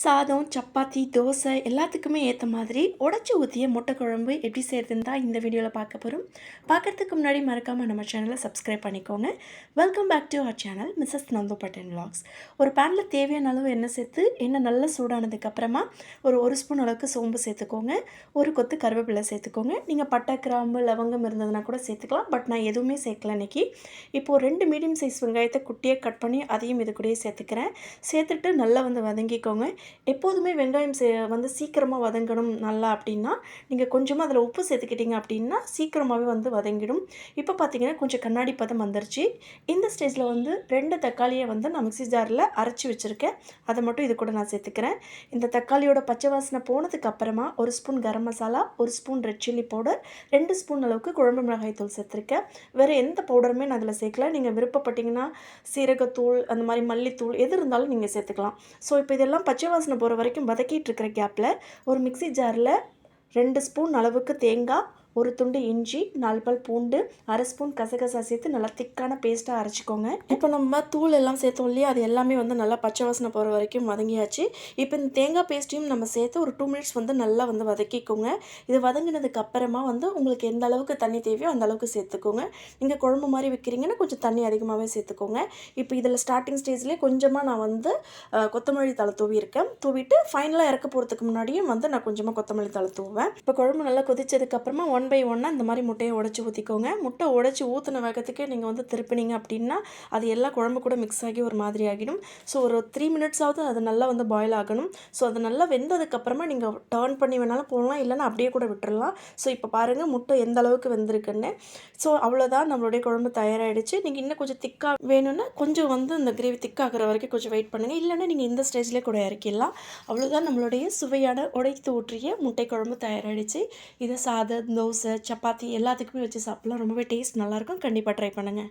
சாதம் சப்பாத்தி தோசை எல்லாத்துக்குமே ஏற்ற மாதிரி உடச்சி ஊற்றிய முட்டை குழம்பு எப்படி செய்கிறதுன்னு தான் இந்த வீடியோவில் பார்க்க போகிறோம் பார்க்கறதுக்கு முன்னாடி மறக்காமல் நம்ம சேனலை சப்ஸ்கிரைப் பண்ணிக்கோங்க. Welcome back to our channel Mrs Nandu button vlogs. ஒரு பேனில் தேவையான அளவு எண்ணெய் சேர்த்து எண்ணெய் நல்லா சூடானதுக்கப்புறமா ஒரு ஒரு ஸ்பூன் அளவுக்கு சோம்பு சேர்த்துக்கோங்க. ஒரு கொத்து கருவேப்பிலை சேர்த்துக்கோங்க. நீங்கள் பட்டை கிராம்பு லவங்கம் இருந்ததுன்னா கூட சேர்த்துக்கலாம். பட் நான் எதுவுமே சேர்க்கல இன்றைக்கி இப்போது ரெண்டு மீடியம் சைஸ் வெங்காயத்தை குட்டியாக கட் பண்ணி அதையும் இது கூடயே சேர்த்துக்கிறேன். சேர்த்துட்டு நல்லா வந்து வதங்கிக்கோங்க. எப்போதுமே வெங்காயம் சே வந்து சீக்கிரமாக வதங்கணும் நல்லா அப்படின்னா நீங்கள் கொஞ்சமாக அதில் உப்பு சேர்த்துக்கிட்டீங்க அப்படின்னா சீக்கிரமாகவே வந்து வதங்கிடும். இப்போ பார்த்தீங்கன்னா கொஞ்சம் கண்ணாடி பதம் வந்துருச்சு. இந்த ஸ்டேஜில் வந்து ரெண்டு தக்காளியை வந்து நான் மிக்ஸி ஜாரில் அரைச்சி வச்சுருக்கேன். அதை மட்டும் இது கூட நான் சேர்த்துக்கிறேன். இந்த தக்காளியோட பச்சை வாசனை போனதுக்கு அப்புறமா ஒரு ஸ்பூன் கரம் மசாலா ஒரு ஸ்பூன் ரெட் சில்லி பவுடர் ரெண்டு ஸ்பூன் அளவுக்கு குழம்பு மிளகாய் தூள் சேர்த்துருக்கேன். வேறு எந்த பவுடருமே நான் அதில் சேர்க்கல. நீங்கள் விருப்பப்பட்டீங்கன்னா சீரகத்தூள் அந்த மாதிரி மல்லித்தூள் எது இருந்தாலும் நீங்கள் சேர்த்துக்கலாம். ஸோ இப்போ இதெல்லாம் பச்சை வாசனை போகிற வரைக்கும் வதக்கிட்டு இருக்கிற கேப்பில் ஒரு மிக்ஸி ஜாரில் ரெண்டு ஸ்பூன் அளவுக்கு தேங்காய் ஒரு துண்டு இஞ்சி நாலு பல் பூண்டு அரை ஸ்பூன் கசகசா சேர்த்து நல்லா திக்கான பேஸ்ட்டாக அரைச்சிக்கோங்க. இப்போ நம்ம தூள் எல்லாம் சேர்த்தோம் இல்லையா? அது எல்லாமே வந்து நல்லா பச்சை வாசனை போகிற வரைக்கும் வதங்கியாச்சு. இப்போ இந்த தேங்காய் பேஸ்ட்டையும் நம்ம சேர்த்து ஒரு டூ மினிட்ஸ் வந்து நல்லா வந்து வதக்கிக்கோங்க. இது வதங்கினதுக்கு அப்புறமா வந்து உங்களுக்கு எந்த அளவுக்கு தண்ணி தேவையோ அந்த அளவுக்கு சேர்த்துக்கோங்க. நீங்கள் குழம்பு மாதிரி வைக்கிறீங்கன்னா கொஞ்சம் தண்ணி அதிகமாகவே சேர்த்துக்கோங்க. இப்போ இதில் ஸ்டார்டிங் ஸ்டேஜ்லேயே கொஞ்சமாக நான் வந்து கொத்தமல்லி தலை தூவியிருக்கேன் தூவிட்டு ஃபைனலாக இறக்க போகிறதுக்கு முன்னாடியும் வந்து நான் கொஞ்சமாக கொத்தமல்லி தலை தூவேன் இப்போ குழம்பு நல்லா கொதிச்சதுக்கப்புறமா ஒன் பை ஒன்னாக இந்த மாதிரி முட்டையை உடச்சி ஊற்றிக்கோங்க முட்டை உடச்சி ஊற்றின வேகத்துக்கே நீங்கள் வந்து திருப்பினீங்க அப்படின்னா அது எல்லா குழம்பு கூட மிக்ஸ் ஆகி ஒரு மாதிரி ஆகிடும். ஸோ ஒரு த்ரீ மினிட்ஸாவது அது நல்லா வந்து பாயில் ஆகணும். ஸோ அது நல்லா வெந்ததுக்கப்புறமா நீங்கள் டேர்ன் பண்ணி வேணாலும் போடலாம். இல்லைன்னா அப்படியே கூட விட்டுறலாம். ஸோ இப்போ பாருங்கள் முட்டை எந்த அளவுக்கு வெந்திருக்குன்னு. ஸோ அவ்வளோதான் நம்மளுடைய குழம்பு தயாராகிடுச்சு நீங்கள் இன்னும் கொஞ்சம் திக்காக வேணும்னா கொஞ்சம் வந்து இந்த கிரேவி திக்காகிற வரைக்கும் கொஞ்சம் வெயிட் பண்ணுங்கள் இல்லைன்னா நீங்கள் இந்த ஸ்டேஜ்லேயே கூட இறக்கிடலாம். அவ்வளோதான் நம்மளுடைய சுவையான உடைத்து ஊற்றிய முட்டை குழம்பு தயாராகிடுச்சு இதை சாதம் தோசை சப்பாத்தி எல்லாத்துக்குமே வச்சு சாப்பிட்லாம். ரொம்பவே டேஸ்ட் நல்லாயிருக்கும். கண்டிப்பாக ட்ரை பண்ணுங்கள்